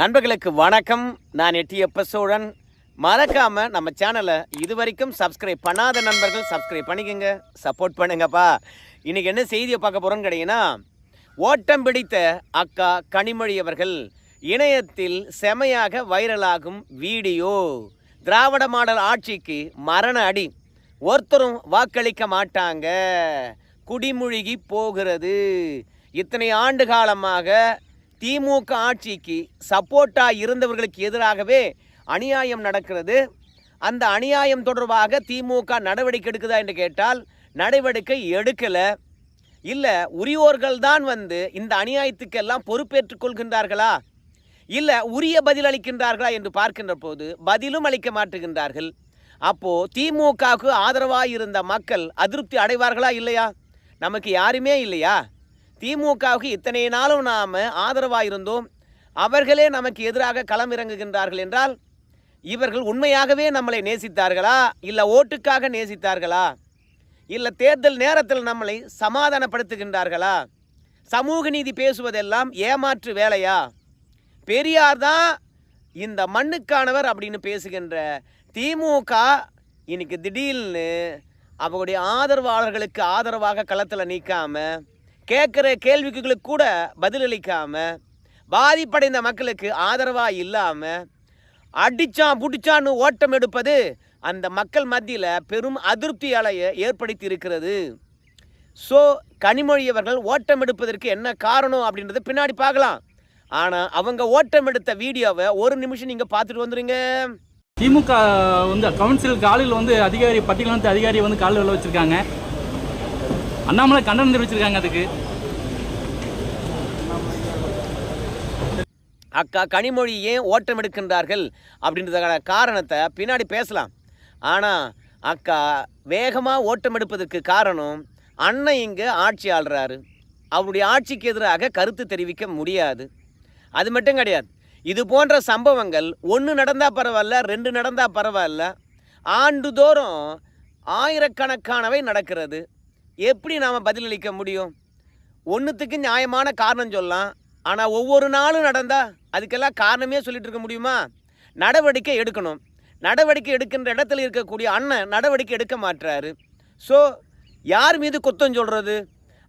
நண்பர்களுக்கு வணக்கம். நான் எட்டியப்ப சோழன் மறக்காம நம்ம சேனலை இது வரைக்கும் சப்ஸ்கிரைப் பண்ணாத நண்பர்கள் சப்ஸ்கிரைப் பண்ணிக்கோங்க. சப்போர்ட் பண்ணுங்கப்பா. இன்னைக்கு என்ன செய்தியை பார்க்க போகிறோன்னு கேட்டீங்கன்னா ஓட்டம் பிடித்த அக்கா கனிமொழி அவர்கள் இணையத்தில் செமையாக வைரலாகும் வீடியோ. திராவிட மாடல் ஆட்சிக்கு மரண அடி. ஒருத்தரும் வாக்களிக்க மாட்டாங்க. குடிமுழுகி போகிறது. இத்தனை ஆண்டு காலமாக திமுக ஆட்சிக்கு சப்போர்ட்டா இருந்தவர்களுக்கு எதிராகவே அநியாயம் நடக்கிறது. அந்த அநியாயம் தொடர்பாக திமுக நடவடிக்கை எடுக்குதா என்று கேட்டால் நடவடிக்கை எடுக்கலை. இல்லை உரியோர்கள் தான் வந்து இந்த அநியாயத்துக்கெல்லாம் பொறுப்பேற்றுக் கொள்கின்றார்களா? இல்லை உரிய பதில் அளிக்கின்றார்களா என்று பார்க்கின்ற போது பதிலும் அளிக்க மாட்டுகின்றார்கள். அப்போ திமுகவுக்கு ஆதரவாக இருந்த மக்கள் அதிருப்தி அடைவார்களா இல்லையா? நமக்கு யாருமே இல்லையா? திமுகவுக்கு இத்தனை நாளும் நாம் ஆதரவாக இருந்தோம் அவர்களே நமக்கு எதிராக களம் இறங்குகின்றார்கள் என்றால் இவர்கள் உண்மையாகவே நம்மளை நேசித்தார்களா? இல்லை ஓட்டுக்காக நேசித்தார்களா? இல்லை தேர்தல் நேரத்தில் நம்மளை சமாதானப்படுத்துகின்றார்களா? சமூக நீதி பேசுவதெல்லாம் ஏமாற்று வேலையா? பெரியார் தான் இந்த மண்ணுக்கானவர் அப்படின்னு பேசுகின்ற திமுக இன்னைக்கு திடீர்னு அவங்களுடைய ஆதரவாளர்களுக்கு ஆதரவாக களத்தில் நீக்காமல் கேட்குற கேள்விக்குகளுக்கு கூட பதிலளிக்காமல் பாதிப்படைந்த மக்களுக்கு ஆதரவாக இல்லாமல் அடிச்சான் புடிச்சான்னு ஓட்டம் எடுப்பது அந்த மக்கள் மத்தியில் பெரும் அதிருப்தி அலையை ஏற்படுத்தி இருக்கிறது ஸோ கனிமொழியவர்கள் ஓட்டம் எடுப்பதற்கு என்ன காரணம் அப்படின்றத பின்னாடி பார்க்கலாம். ஆனால் அவங்க ஓட்டம் எடுத்த வீடியோவை ஒரு நிமிஷம் நீங்கள் பார்த்துட்டு வந்துடுங்க திமுக வந்து கவுன்சில் காலையில் வந்து அதிகாரி பட்டியல் வந்து அதிகாரி வந்து காலில் வச்சுருக்காங்க வச்சிருக்காங்க. அண்ணாமலை கண்டனம் தெரிவிச்சிருக்காங்க அதுக்கு. அக்கா கனிமொழி ஏன் ஓட்டம் எடுக்கின்றார்கள் அப்படின்றதுக்கான காரணத்தை பின்னாடி பேசலாம். ஆனால் அக்கா வேகமாக ஓட்டம் எடுப்பதற்கு காரணம் அண்ணன் இங்கே ஆட்சி ஆள்றாரு அவருடைய ஆட்சிக்கு எதிராக கருத்து தெரிவிக்க முடியாது. அது மட்டும் கிடையாது. இது போன்ற சம்பவங்கள் ஒன்று நடந்தால் பரவாயில்ல ரெண்டு நடந்தால் பரவாயில்ல. ஆண்டுதோறும் ஆயிரக்கணக்கானவை நடக்கிறது. எப்படி நாம் பதிலளிக்க முடியும்? ஒன்றுத்துக்கு நியாயமான காரணம் சொல்லலாம். ஆனால் ஒவ்வொரு நாளும் நடந்தால் அதுக்கெல்லாம் காரணமே சொல்லிட்டு இருக்க முடியுமா? நடவடிக்கை எடுக்கணும். நடவடிக்கை எடுக்கின்ற இடத்துல இருக்கக்கூடிய அண்ணன் நடவடிக்கை எடுக்க மாட்டுறாரு ஸோ யார் மீது குத்தம் சொல்கிறது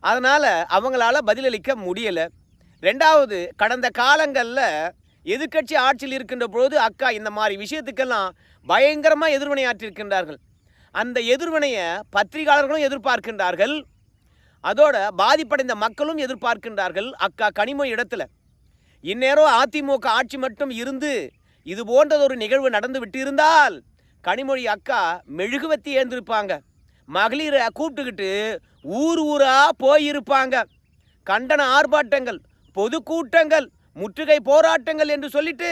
அதனால் அவங்களால பதிலளிக்க முடியலை. ரெண்டாவது கடந்த காலங்களில் எதிர்க்கட்சி ஆட்சியில் இருக்கின்ற பொழுது அக்கா இந்த மாதிரி விஷயத்துக்கெல்லாம் பயங்கரமாக எதிர்வினையாற்றிருக்கின்றார்கள் அந்த எதிர்வினையை பத்திரிகையாளர்களும் எதிர்பார்க்கின்றார்கள். அதோட பாதிப்படைந்த மக்களும் எதிர்பார்க்கின்றார்கள். அக்கா கனிமொழி இடத்துல. இந்நேரம் அதிமுக ஆட்சி மட்டும் இருந்து இது போன்றதொரு நிகழ்வு நடந்து விட்டிருந்தால் கனிமொழி அக்கா மெழுகுவத்தி ஏந்திருப்பாங்க. மகளிரை கூப்பிட்டுக்கிட்டு ஊர் ஊரா போயிருப்பாங்க. கண்டன ஆர்ப்பாட்டங்கள் பொதுக்கூட்டங்கள் முற்றுகை போராட்டங்கள் என்று சொல்லிட்டு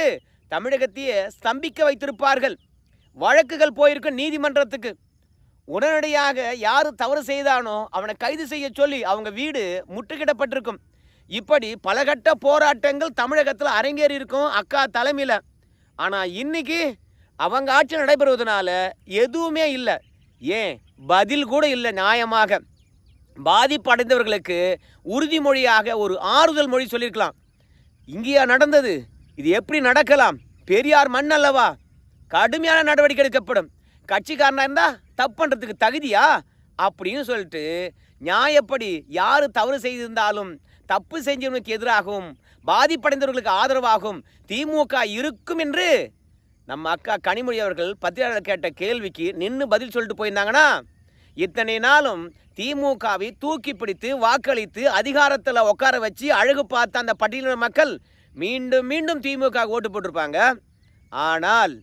தமிழகத்தையே ஸ்தம்பிக்க வைத்திருப்பார்கள். வழக்குகள் போயிருக்கும் நீதிமன்றத்துக்கு. உடனடியாக யார் தவறு செய்தானோ அவனை கைது செய்ய சொல்லி அவங்க வீடு முட்டுக்கிடப்பட்டிருக்கும். இப்படி பலகட்ட போராட்டங்கள் தமிழகத்தில் அரங்கேறி இருக்கும் அக்கா தலைமையில். ஆனால் இன்னைக்கு அவங்க ஆட்சி நடைபெறுவதனால எதுவுமே இல்லை. ஏன்? பதில் கூட இல்லை நியாயமாக. பாதிப்படைந்தவர்களுக்கு உறுதிமொழியாக ஒரு ஆறுதல் மொழி சொல்லியிருக்கலாம். இங்கேயா நடந்தது? இது எப்படி நடக்கலாம்? பெரியார் மண் அல்லவா? கடுமையான நடவடிக்கை எடுக்கப்படும். கட்சிக்காரனாக இருந்தால் தப்பு பண்ணுறதுக்கு தகுதியா? அப்படின்னு சொல்லிட்டு நியாயப்படி யார் தவறு செய்திருந்தாலும் தப்பு செஞ்சவனுக்கு எதிராகவும் பாதிப்படைந்தவர்களுக்கு ஆதரவாகவும் திமுக இருக்கும் என்று நம்ம அக்கா கனிமொழி அவர்கள் பத்திரிகையாளர் கேட்ட கேள்விக்கு நின்று பதில் சொல்லிட்டு போயிருந்தாங்கன்னா இத்தனை நாளும் திமுகவை தூக்கி பிடித்து வாக்களித்து அதிகாரத்தில் உட்கார வச்சு அழகு பார்த்த அந்த பட்டியலின மக்கள் மீண்டும் மீண்டும் திமுக ஓட்டு போட்டிருப்பாங்க. ஆனால்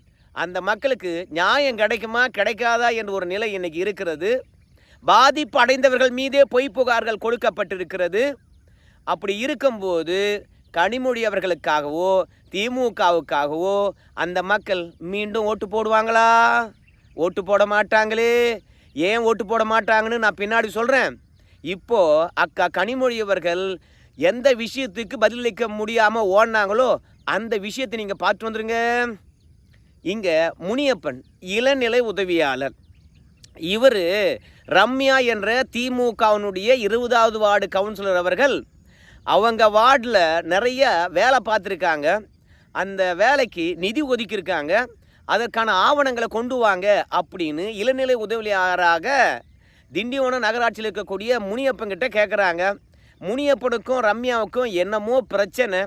அந்த மக்களுக்கு நியாயம் கிடைக்குமா கிடைக்காதா என்ற ஒரு நிலை இன்னைக்கு இருக்கிறது. பாதிப்பு அடைந்தவர்கள் மீதே பொய் புகார்கள் கொடுக்கப்பட்டிருக்கிறது. அப்படி இருக்கும்போது கனிமொழி அவர்களுக்காகவோ திமுகவுக்காகவோ அந்த மக்கள் மீண்டும் ஓட்டு போடுவாங்களா? ஓட்டு போட மாட்டாங்களே? ஏன் ஓட்டு போட மாட்டாங்கன்னு நான் பின்னாடி சொல்கிறேன் இப்போ அக்கா கனிமொழி அவர்கள் எந்த விஷயத்துக்கு பதிலளிக்க முடியாமல் ஓடினாங்களோ அந்த விஷயத்தை நீங்கள் பார்த்து வந்துடுங்க இங்கே முனியப்பன் இளநிலை உதவியாளர். இவர் ரம்யா என்ற திமுகவினுடைய இருபதாவது வார்டு கவுன்சிலர் அவர்கள் அவங்க வார்டில் நிறைய வேலை பார்த்துருக்காங்க. அந்த வேலைக்கு நிதி ஒதுக்கியிருக்காங்க. அதற்கான ஆவணங்களை கொண்டு வாங்க அப்படின்னு இளநிலை உதவியாளராக திண்டிவனம் நகராட்சியில் இருக்கக்கூடிய முனியப்பன்கிட்ட கேட்குறாங்க முனியப்பனுக்கும் ரம்யாவுக்கும் என்னமோ பிரச்சனை.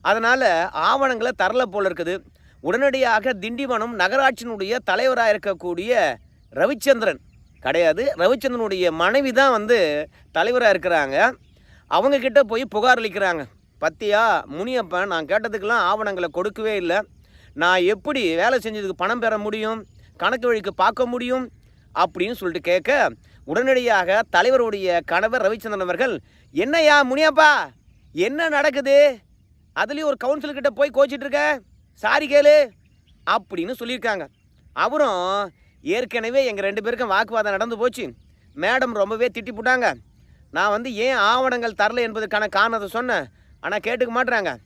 அதனால் ஆவணங்களை தரல போல இருக்குது. உடனடியாக திண்டிவனம் நகராட்சியினுடைய தலைவராக இருக்கக்கூடிய ரவிச்சந்திரன். கிடையாது. ரவிச்சந்திரனுடைய மனைவி தான் வந்து தலைவராக இருக்கிறாங்க. அவங்கக்கிட்ட போய் புகார் அளிக்கிறாங்க. பத்தியா முனியப்பன் நான் கேட்டதுக்கெல்லாம் ஆவணங்களை கொடுக்கவே இல்லை. நான் எப்படி வேலை செஞ்சதுக்கு பணம் பெற முடியும்? கணக்கு வழிக்கு பார்க்க முடியும்? அப்படின்னு சொல்லிட்டு கேட்க உடனடியாக தலைவருடைய கணவர் ரவிச்சந்திரன் அவர்கள் என்னய்யா முனியப்பா என்ன நடக்குது? அதுலேயும் ஒரு கவுன்சில் கிட்ட போய் கோச்சிட்டு இருக்க? சாரி கேளு அப்படின்னு சொல்லியிருக்காங்க. அவரும் ஏற்கனவே எங்கள் ரெண்டு பேருக்கும் வாக்குவாதம் நடந்து போச்சு. மேடம் ரொம்பவே திட்டி போட்டாங்க. நான் வந்து ஏன் ஆவணங்கள் தரல என்பதற்கான காரணத்தை சொன்னேன். ஆனால் கேட்டுக்க மாட்றாங்க.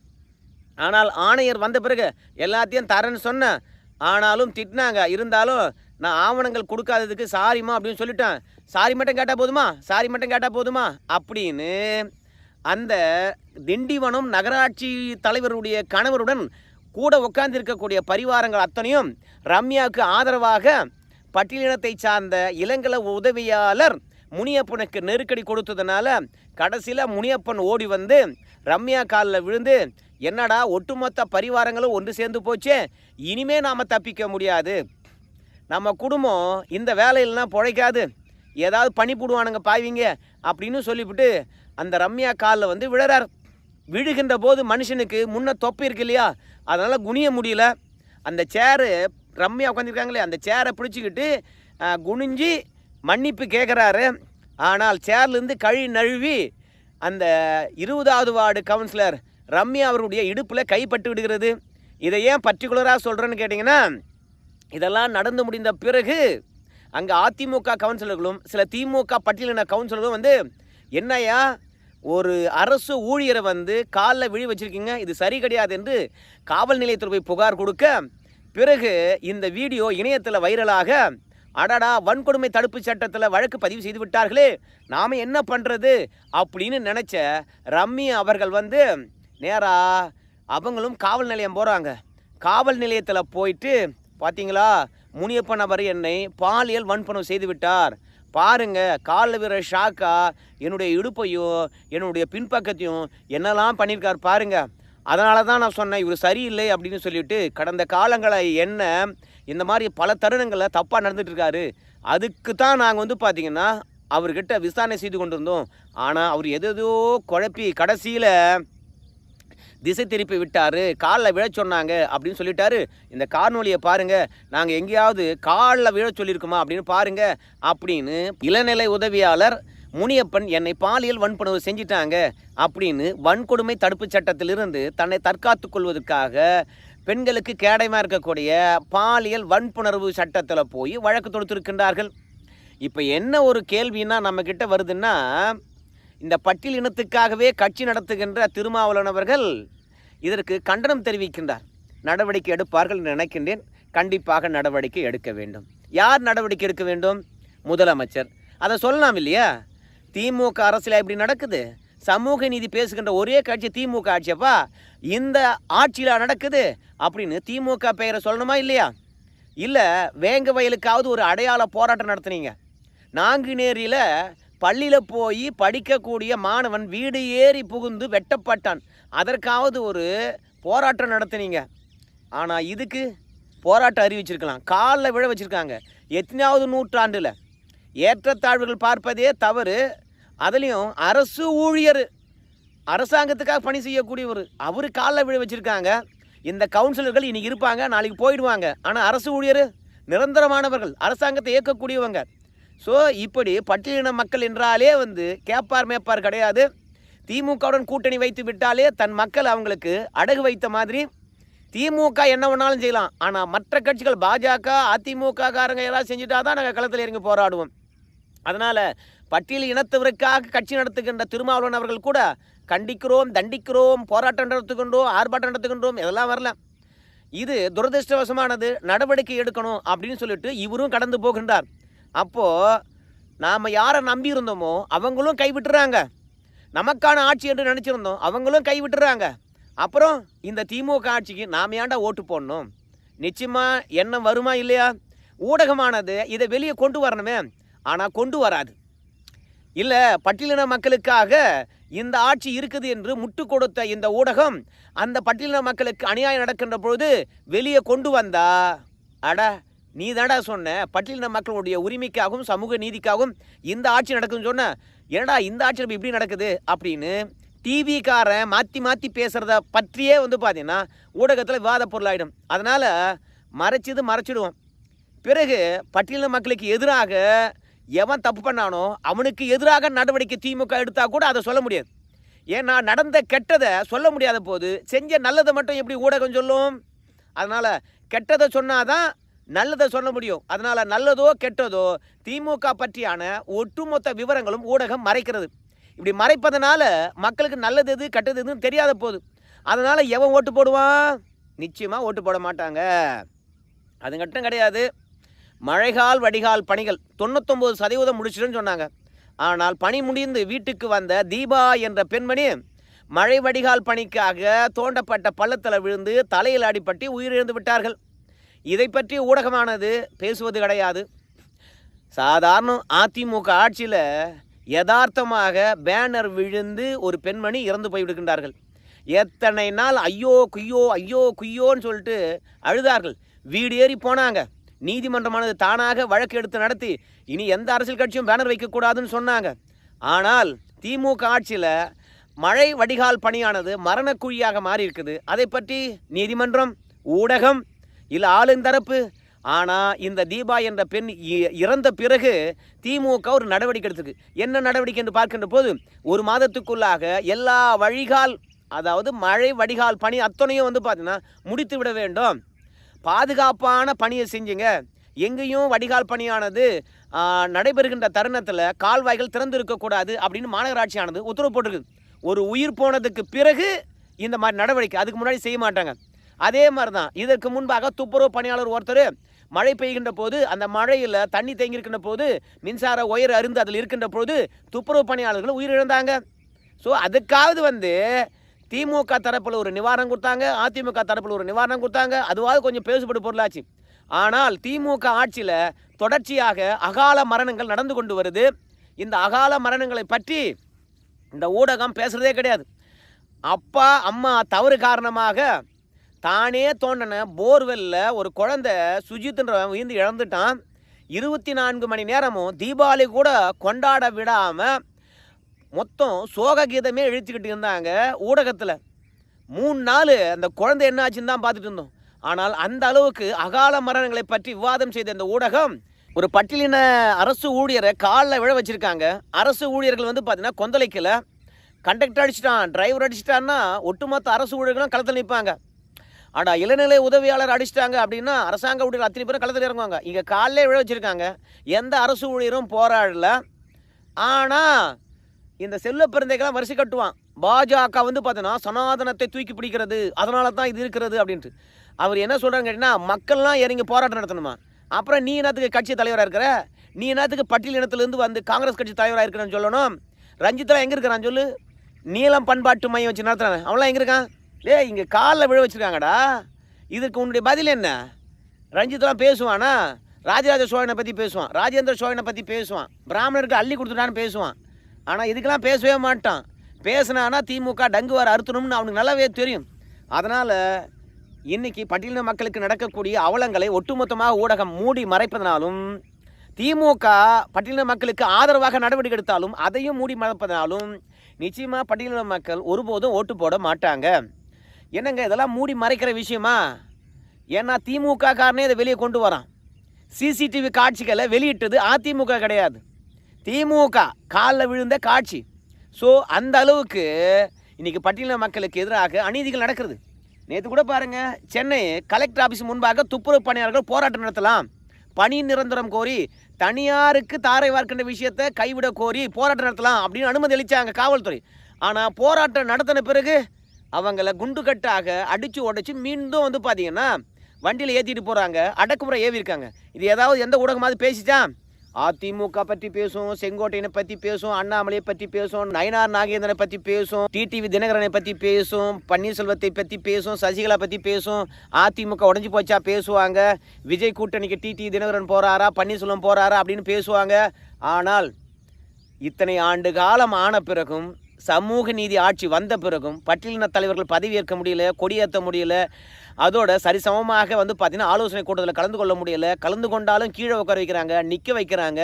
ஆனால் ஆணையர் வந்த பிறகு எல்லாத்தையும் தரேன்னு சொன்னேன். ஆனாலும் திட்டினாங்க. இருந்தாலும் நான் ஆவணங்கள் கொடுக்காததுக்கு சாரிம்மா அப்படின்னு சொல்லிட்டேன். சாரி மட்டும் கேட்டால் போதுமா? சாரி மட்டும் கேட்டால் போதுமா? அப்படின்னு அந்த திண்டிவனம் நகராட்சி தலைவருடைய கணவருடன் கூட உட்கார்ந்திருக்கக்கூடிய பரிவாரங்கள் அத்தனையும் ரம்யாவுக்கு ஆதரவாக பட்டியலினத்தை சார்ந்த இளங்கல உதவியாளர் முனியப்பனுக்கு நெருக்கடி கொடுத்ததுனால கடைசியில் முனியப்பன் ஓடி வந்து ரம்யா காலில் விழுந்து என்னடா ஒட்டுமொத்த பரிவாரங்களும் ஒன்று சேர்ந்து போச்சே இனிமே நாம் தப்பிக்க முடியாது. நம்ம குடும்பம் இந்த வேலையிலலாம் பிழைக்காது. ஏதாவது பண்ணி போடுவானுங்க பாய்வீங்க அப்படின்னு சொல்லிவிட்டு அந்த ரம்யா காலில் வந்து விழறார். விழுகின்ற போது மனுஷனுக்கு முன்ன தொப்பை இருக்கு இல்லையா? அதனால் குனிய முடியல. அந்த சேரு ரம்யா உட்காந்துருக்காங்களே அந்த சேரை பிடிச்சிக்கிட்டு குனிஞ்சு மன்னிப்பு கேட்குறாரு ஆனால் சேர்லேருந்து கழி நழுவி அந்த இருபதாவது வார்டு கவுன்சிலர் ரம்யா அவருடைய இடுப்பில் கைப்பட்டு விடுகிறது. இதை ஏன் பர்டிகுலராக சொல்கிறேன்னு கேட்டிங்கன்னா இதெல்லாம் நடந்து முடிந்த பிறகு அங்கே அதிமுக கவுன்சிலர்களும் சில திமுக பட்டியலின கவுன்சிலர்களும் வந்து என்னய்யா ஒரு அரசு ஊழியரை வந்து காலில் விழி வச்சிருக்கீங்க இது சரி கிடையாது என்று காவல் நிலையத்தில் போய் புகார் கொடுக்க பிறகு இந்த வீடியோ இணையத்தில் வைரலாக அடடா வன்கொடுமை தடுப்பு சட்டத்தில் வழக்கு பதிவு செய்து விட்டார்களே நாம் என்ன பண்ணுறது அப்படின்னு நினச்ச ரம்மி அவர்கள் வந்து நேரா அவங்களும் காவல் நிலையம் போகிறாங்க காவல் நிலையத்தில் போயிட்டு பார்த்தீங்களா முனியப்பன் அவர் என்னை பாலியல் வன்பணம் செய்து பாருங்கள் பாருங்க காலில் விற ஷாக்கா என்னுடைய இடுப்பையும் என்னுடைய பின்பக்கத்தையும் என்னெல்லாம் பண்ணியிருக்கார் பாருங்க. அதனால தான் நான் சொன்னேன் இவர் சரியில்லை அப்படின்னு சொல்லிட்டு கடந்த காலங்களை என்ன இந்த மாதிரி பல தருணங்களில் தப்பாக நடந்துகிட்ருக்காரு அதுக்கு தான் நாங்கள் வந்து பார்த்திங்கன்னா அவர்கிட்ட விசாரணை செய்து கொண்டிருந்தோம். ஆனால் அவர் எதோ குழப்பி கடைசியில் திசை திருப்பி விட்டார் காலில் விழ சொன்னாங்க அப்படின்னு சொல்லிட்டாரு. இந்த காணொலியை பாருங்க நாங்கள் எங்கேயாவது காலில் விழ சொல்லியிருக்குமா அப்படின்னு பாருங்க அப்படின்னு இளநிலை உதவியாளர் முனியப்பன் என்னை பாலியல் வன்புணர்வு செஞ்சிட்டாங்க அப்படின்னு வன்கொடுமை தடுப்புச் சட்டத்திலிருந்து தன்னை தற்காத்து கொள்வதற்காக பெண்களுக்கு கேடயமாக இருக்கக்கூடிய பாலியல் வன்புணர்வு சட்டத்தில் போய் வழக்கு தொடுத்திருக்கின்றார்கள். இப்போ என்ன ஒரு கேள்வின்னா நம்மக்கிட்ட வருதுன்னா இந்த பட்டியல் இனத்துக்காகவே கட்சி நடத்துகின்ற திருமாவளவனவர்கள் இதற்கு கண்டனம் தெரிவிக்கின்றார். நடவடிக்கை எடுப்பார்கள் என்று நினைக்கின்றேன். கண்டிப்பாக நடவடிக்கை எடுக்க வேண்டும். யார் நடவடிக்கை எடுக்க வேண்டும்? முதலமைச்சர். அதை சொல்லலாம் இல்லையா? திமுக அரசியல் இப்படி நடக்குது. சமூக நீதி பேசுகின்ற ஒரே கட்சி திமுக ஆட்சியப்பா இந்த ஆட்சியில் நடக்குது? அப்படின்னு திமுக பெயரை சொல்லணுமா இல்லையா? இல்லை வேங்க வயலுக்காவது ஒரு அடையாள போராட்டம் நடத்துனீங்க. நாங்குநேரியில் பள்ளியில் போய் படிக்கக்கூடிய மாணவன் வீடு ஏறி புகுந்து வெட்டப்பட்டான். அதற்காவது ஒரு போராட்டம் நடத்துனீங்க. ஆனால் இதுக்கு போராட்டம் அறிவிச்சிருக்கலாம். காலில் விழ வச்சுருக்காங்க. எத்தனாவது நூற்றாண்டில் ஏற்றத்தாழ்வுகள் பார்ப்பதே தவறு. அதுலேயும் அரசு ஊழியர் அரசாங்கத்துக்காக பணி செய்யக்கூடியவர் அவர் காலில் விழ வச்சுருக்காங்க. இந்த கவுன்சிலர்கள் இன்றைக்கி இருப்பாங்க நாளைக்கு போயிடுவாங்க. ஆனால் அரசு ஊழியர் நிரந்தரமானவர்கள் அரசாங்கத்தை இயக்கக்கூடியவங்க ஸோ இப்படி பட்டியலின மக்கள் என்றாலே வந்து கேப்பார் மேப்பார் கிடையாது. திமுகவுடன் கூட்டணி வைத்து விட்டாலே தன் மக்கள் அவங்களுக்கு அடகு வைத்த மாதிரி. திமுக என்ன வேணாலும் செய்யலாம். ஆனால் மற்ற கட்சிகள் பாஜக அதிமுக காரங்க எல்லாம் செஞ்சுட்டா தான் நாங்கள் களத்தில் இறங்கி போராடுவோம். அதனால் பட்டியல் இனத்தவருக்காக கட்சி நடத்துகின்ற திருமாவளவன் அவர்கள் கூட கண்டிக்கிறோம் தண்டிக்கிறோம் போராட்டம் நடத்துகின்றோம் ஆர்ப்பாட்டம் நடத்துகின்றோம் இதெல்லாம் வரல. இது துரதிருஷ்டவசமானது நடவடிக்கை எடுக்கணும் அப்படின்னு சொல்லிட்டு இவரும் கடந்து போகின்றார். அப்போது நாம் யாரை நம்பியிருந்தோமோ அவங்களும் கைவிட்டுறாங்க. நமக்கான ஆட்சி என்று நினச்சிருந்தோம் அவங்களும் கைவிட்டுறாங்க. அப்புறம் இந்த திமுக ஆட்சிக்கு நாம் ஏன்டா ஓட்டு போடணும்? நிச்சயமாக எண்ணம் வருமா இல்லையா? ஊடகமானது இதை வெளியே கொண்டு வரணுமே ஆனால் கொண்டு வராது. இல்லை பட்டியலின மக்களுக்காக இந்த ஆட்சி இருக்குது என்று முட்டு கொடுத்த இந்த ஊடகம் அந்த பட்டியலின மக்களுக்கு அநியாயம் நடக்கின்ற பொழுது வெளியே கொண்டு வந்தா? அட நீ தாண்டா சொன்ன. பட்டியலின மக்களுடைய உரிமைக்காகவும் சமூக நீதிக்காகவும் இந்த ஆட்சி நடக்குதுன்னு சொன்ன. ஏடா இந்த ஆட்சி நம்ம இப்படி நடக்குது? அப்படின்னு டிவிக்காரன் மாற்றி மாற்றி பேசுகிறத பற்றியே வந்து பார்த்தீங்கன்னா ஊடகத்தில் விவாத பொருளாயிடும் அதனால் மறைச்சது மறைச்சிடுவோம். பிறகு பட்டியலின மக்களுக்கு எதிராக எவன் தப்பு பண்ணானோ அவனுக்கு எதிராக நடவடிக்கை திமுக எடுத்தால் கூட அதை சொல்ல முடியாது. ஏன்னா நடந்த கெட்டதை சொல்ல முடியாத போது செஞ்ச நல்லதை மட்டும் எப்படி ஊடகம் சொல்லும்? அதனால் கெட்டதை சொன்னாதான் நல்லதை சொல்ல முடியும். அதனால் நல்லதோ கெட்டதோ திமுக பற்றியான ஒட்டுமொத்த விவரங்களும் ஊடகம் மறைக்கிறது. இப்படி மறைப்பதனால மக்களுக்கு நல்லது எது கெட்டது எதுன்னு தெரியாத போது. அதனால் எவன் ஓட்டு போடுவான்? நிச்சயமாக ஓட்டு போட மாட்டாங்க. அது கட்டம் கிடையாது. மழைகால் வடிகால் பணிகள் தொண்ணூத்தொம்பது சதவீதம் முடிச்சிடுன்னு சொன்னாங்க. ஆனால் பணி முடிந்து வீட்டுக்கு வந்த தீபா என்ற பெண்மணி மழை வடிகால் பணிக்காக தோண்டப்பட்ட பள்ளத்தில் விழுந்து தலையில் அடிப்பட்டு உயிரிழந்து விட்டார்கள். இதை பற்றி ஊடகமானது பேசுவது கிடையாது. சாதாரண அதிமுக ஆட்சியில் யதார்த்தமாக பேனர் விழுந்து ஒரு பெண்மணி இறந்து போய்விடுகின்றார்கள். எத்தனை நாள் ஐயோ குய்யோ ஐயோ குய்யோன்னு சொல்லிட்டு அழுதார்கள். வீடு ஏறி போனாங்க. நீதிமன்றமானது தானாக வழக்கு எடுத்து நடத்தி இனி எந்த அரசியல் கட்சியும் பேனர் வைக்கக்கூடாதுன்னு சொன்னாங்க. ஆனால் திமுக ஆட்சியில் மழை வடிகால் பணியானது மரணக்குழியாக மாறி இருக்குது அதை பற்றி நீதிமன்றம் ஊடகம் இல்லை ஆளுந்தரப்பு ஆனால் இந்த தீபா என்ற பெண் இ- இறந்த பிறகு திமுக ஒரு நடவடிக்கை எடுத்துக்கு என்ன நடவடிக்கை என்று பார்க்கின்ற போது ஒரு மாதத்துக்குள்ளாக எல்லா வழிகால் அதாவது மழை வடிகால் பணி அத்தனையும் வந்து பார்த்தீங்கன்னா முடித்து விட வேண்டும். பாதுகாப்பான பணியை செஞ்சுங்க. எங்கேயும் வடிகால் பணியானது நடைபெறுகின்ற தருணத்தில் கால்வாய்கள் திறந்து இருக்கக்கூடாது அப்படின்னு மாநகராட்சியானது உத்தரவு போட்டிருக்கு. ஒரு உயிர் போனதுக்கு பிறகு இந்த மாதிரி நடவடிக்கை அதுக்கு முன்னாடி செய்ய மாட்டாங்க. அதே மாதிரி தான் இதற்கு முன்பாக துப்புரவு பணியாளர் ஒருத்தர் மழை பெய்கின்ற போது அந்த மழையில் தண்ணி தேங்கியிருக்கின்ற போது மின்சார ஒயர் அருந்து அதில் இருக்கின்ற போது துப்புரவு பணியாளர்கள் உயிரிழந்தாங்க. ஸோ அதுக்காவது வந்து திமுக தரப்பில் ஒரு நிவாரணம் கொடுத்தாங்க அதிமுக தரப்பில் ஒரு நிவாரணம் கொடுத்தாங்க. அதுவாவது கொஞ்சம் பேசுபடு பொருளாச்சு. ஆனால் திமுக ஆட்சியில் தொடர்ச்சியாக அகால மரணங்கள் நடந்து கொண்டு வருது. இந்த அகால மரணங்களை பற்றி இந்த ஊடகம் பேசுகிறதே கிடையாது. அப்பா அம்மா தவறு காரணமாக தானே தோண்டின போர்வெல்ல ஒரு குழந்தை சுஜித்ன்றவன் உயிர்ந்து இழந்துட்டான். இருபத்தி நான்கு மணி நேரமும் தீபாவளி கூட கொண்டாட விடாமல் மொத்தம் சோக கீதமே எழுச்சிக்கிட்டு இருந்தாங்க ஊடகத்தில். மூணு நாள் அந்த குழந்தை என்ன ஆச்சுன்னு தான் பார்த்துட்டு இருந்தோம். ஆனால் அந்த அளவுக்கு அகால மரணங்களை பற்றி விவாதம் செய்த இந்த ஊடகம் ஒரு பட்டியலின அரசு ஊழியரை காலில் விழ வச்சுருக்காங்க. அரசு ஊழியர்கள் வந்து பார்த்தீங்கன்னா கொந்தளிக்கலை. கண்டக்டர் அடிச்சிட்டான் டிரைவர் அடிச்சிட்டான்னா ஒட்டுமொத்த அரசு ஊழியர்களும் களத்தில் நிற்பாங்க ஆனால் இளநிலை உதவியாளர் அடிச்சிட்டாங்க அப்படின்னா அரசாங்க ஊழியர்கள் அத்தனை பேரும் களத்தில் இறங்குவாங்க. இங்கே காலிலே விழ வச்சுருக்காங்க. எந்த அரசு ஊழியரும் போராடல. ஆனால் இந்த செல்ல பிறந்தைக்கெல்லாம் வரிசை கட்டுவான். பாஜக வந்து பார்த்தோன்னா சனாதனத்தை தூக்கி பிடிக்கிறது. அதனால தான் இது இருக்கிறது அப்படின்ட்டு. அவர் என்ன சொல்கிறாங்க கேட்டிங்கன்னா மக்கள்லாம் இறங்கி போராட்டம் நடத்தணுமா? அப்புறம் நீ என்னத்துக்கு கட்சி தலைவராக இருக்கிற? நீ என்னத்துக்கு பட்டியல் இனத்துலேருந்து வந்து காங்கிரஸ் கட்சி தலைவராக இருக்கிறேன்னு சொல்லணும்? ரஞ்சித்லாம் எங்கே இருக்கிறான் சொல்லு. நீளம் பண்பாட்டு மையம் வச்சு நடத்துறான். அவன்லாம் எங்கே இருக்கான்? லே இங்கே காலில் விழ வச்சுருக்காங்கடா. இதுக்கு உன்னுடைய பதில் என்ன? ரஞ்சித்லாம் பேசுவானா? ராஜராஜ சோழனை பற்றி பேசுவான். ராஜேந்திர சோழனை பற்றி பேசுவான். பிராமணருக்கு அள்ளி கொடுத்துட்டான்னு பேசுவான். ஆனால் இதுக்கெல்லாம் பேசவே மாட்டான். பேசினானா திமுக டங்கு வர அறுத்தணும்னு அவனுக்கு நல்லாவே தெரியும். அதனால் இன்னைக்கு பட்டியலின மக்களுக்கு நடக்கக்கூடிய அவலங்களை ஒட்டுமொத்தமாக ஊடகம் மூடி மறைப்பதனாலும் திமுக பட்டியலின மக்களுக்கு ஆதரவாக நடவடிக்கை எடுத்தாலும் அதையும் மூடி மறைப்பதனாலும் நிச்சயமாக பட்டியலின மக்கள் ஒருபோதும் ஓட்டு போட மாட்டாங்க. என்னங்க இதெல்லாம் மூடி மறைக்கிற விஷயமா? ஏன்னா திமுக காரனே இதை வெளியே கொண்டு வரான். சிசிடிவி காட்சிகளை வெளியிட்டது அதிமுக கிடையாது. திமுக காலில் விழுந்த காட்சி. ஸோ அந்த அளவுக்கு இன்றைக்கி பட்டியல மக்களுக்கு எதிராக அநீதிகள் நடக்கிறது. நேற்று கூட பாருங்கள் சென்னை கலெக்டர் ஆஃபீஸ் முன்பாக துப்புரவு பணியாளர்கள் போராட்டம் நடத்தலாம். பணி நிரந்தரம் கோரி தனியாருக்கு தாரை வார்க்கின்ற விஷயத்தை கைவிட கோரி போராட்டம் நடத்தலாம் அப்படின்னு அனுமதி அளித்தாங்க காவல்துறை. ஆனால் போராட்டம் நடத்தின பிறகு அவங்கள குண்டு கட்டாக அடித்து உடச்சி மீண்டும் வந்து பார்த்தீங்கன்னா வண்டியில் ஏற்றிட்டு போகிறாங்க அடக்குமுறை ஏவி இருக்காங்க இது ஏதாவது எந்த ஊடகமாவது பேசிச்சான் அதிமுக பற்றி பேசும் செங்கோட்டையனை பற்றி பேசும் அண்ணாமலையை பற்றி பேசும் நயனார் நாகேந்திரனை பற்றி பேசும் டிடிவி தினகரனை பற்றி பேசும் பன்னீர்செல்வத்தை பற்றி பேசும் சசிகலா பற்றி பேசும் அதிமுக உடஞ்சி போச்சா பேசுவாங்க. விஜய் கூட்டணிக்கு டிடி தினகரன் போகிறாரா பன்னீர்செல்வம் போகிறாரா அப்படின்னு பேசுவாங்க. ஆனால் இத்தனை ஆண்டு காலம் ஆன பிறகும் சமூக நீதி ஆட்சி வந்த பிறகும் பட்டியலின தலைவர்கள் பதவியேற்க முடியல கொடியேற்ற முடியல. அதோட சரிசமமாக வந்து பார்த்தீங்கன்னா ஆலோசனை கூட்டத்தில் கலந்து கொள்ள முடியல. கலந்து கொண்டாலும் கீழே உட்கார வைக்கிறாங்க நிற்க வைக்கிறாங்க.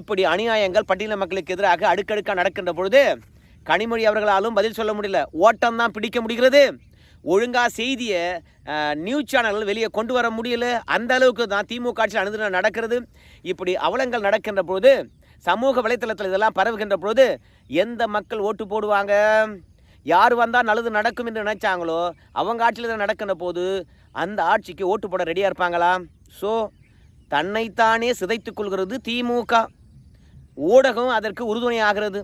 இப்படி அநியாயங்கள் பட்டியலின மக்களுக்கு எதிராக அடுக்கடுக்காக நடக்கின்ற பொழுது கனிமொழி அவர்களாலும் பதில் சொல்ல முடியல. ஓட்டம் தான் பிடிக்க முடிகிறது. ஒழுங்காக செய்தியை நியூஸ் சேனல்கள் வெளியே கொண்டு வர முடியல. அந்த அளவுக்கு தான் திமுக ஆட்சியில் அனுதினம் நடக்கிறது. இப்படி அவலங்கள் நடக்கின்ற பொழுது சமூக வலைத்தளத்தில் இதெல்லாம் பரவுகின்ற பொழுது எந்த மக்கள் ஓட்டு போடுவாங்க? யார் வந்தால் நல்லது நடக்கும் என்று நினைச்சாங்களோ அவங்க ஆட்சியில் தான் நடக்கிற போது அந்த ஆட்சிக்கு ஓட்டு போட ரெடியாக இருப்பாங்களா? ஸோ தன்னைத்தானே சிதைத்து கொள்கிறது திமுக. ஊடகம் அதற்கு உறுதுணையாகிறது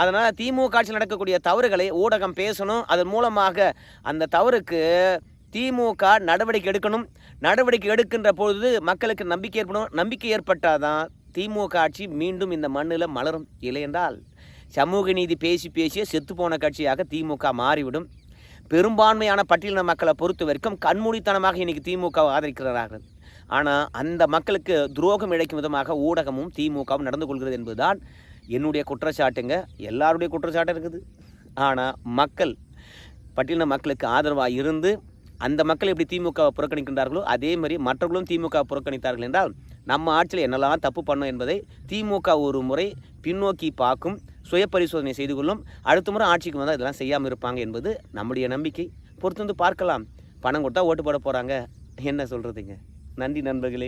அதனால் திமுக ஆட்சியில் நடக்கக்கூடிய தவறுகளை ஊடகம் பேசணும். அதன் மூலமாக அந்த தவறுக்கு திமுக நடவடிக்கை எடுக்கணும். நடவடிக்கை எடுக்கின்ற பொழுது மக்களுக்கு நம்பிக்கை ஏற்படும். நம்பிக்கை ஏற்பட்டால் தான் திமுக ஆட்சி மீண்டும் இந்த மண்ணில் மலரும். இல்லையென்றால் சமூக நீதி பேசி பேசிய செத்துப்போன கட்சியாக திமுக மாறிவிடும். பெரும்பான்மையான பட்டியலின மக்களை பொறுத்த வரைக்கும் கண்மூடித்தனமாக இன்றைக்கி திமுக ஆதரிக்கிறார்கள். ஆனால் அந்த மக்களுக்கு துரோகம் இழைக்கும் விதமாக ஊடகமும் திமுகவும் நடந்து கொள்கிறது என்பதுதான் என்னுடைய குற்றச்சாட்டுங்க. எல்லாருடைய குற்றச்சாட்டும் இருக்குது. ஆனால் மக்கள் பட்டியலின மக்களுக்கு ஆதரவாக இருந்து அந்த மக்கள் எப்படி திமுகவை புறக்கணிக்கின்றார்களோ அதே மாதிரி மற்றவர்களும் திமுக புறக்கணித்தார்கள் என்றால் நம்ம ஆட்சியில் என்னெல்லாம் தப்பு பண்ணோம் என்பதை திமுக ஒரு முறை பின்னோக்கி பார்க்கும் சுய பரிசோதனை செய்து கொள்ளும். அடுத்த முறை ஆட்சிக்கு வந்தால் இதெல்லாம் செய்யாமல் இருப்பாங்க என்பது நம்முடைய நம்பிக்கை. பொறுத்து வந்து பார்க்கலாம். பணம் கொடுத்தா ஓட்டு போட போகிறாங்க என்ன சொல்கிறதுங்க நன்றி நண்பர்களே.